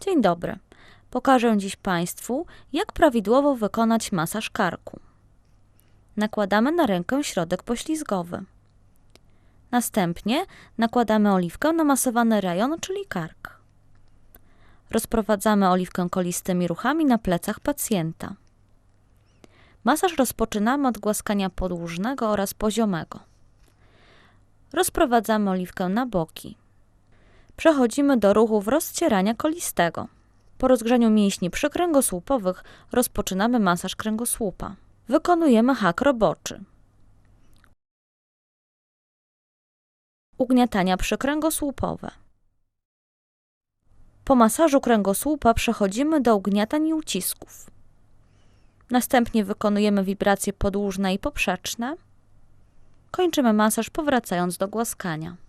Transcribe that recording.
Dzień dobry. Pokażę dziś Państwu, jak prawidłowo wykonać masaż karku. Nakładamy na rękę środek poślizgowy. Następnie nakładamy oliwkę na masowany rejon, czyli kark. Rozprowadzamy oliwkę kolistymi ruchami na plecach pacjenta. Masaż rozpoczynamy od głaskania podłużnego oraz poziomego. Rozprowadzamy oliwkę na boki. Przechodzimy do ruchów rozcierania kolistego. Po rozgrzaniu mięśni przykręgosłupowych rozpoczynamy masaż kręgosłupa. Wykonujemy hak roboczy. Ugniatania przykręgosłupowe. Po masażu kręgosłupa przechodzimy do ugniatań i ucisków. Następnie wykonujemy wibracje podłużne i poprzeczne. Kończymy masaż powracając do głaskania.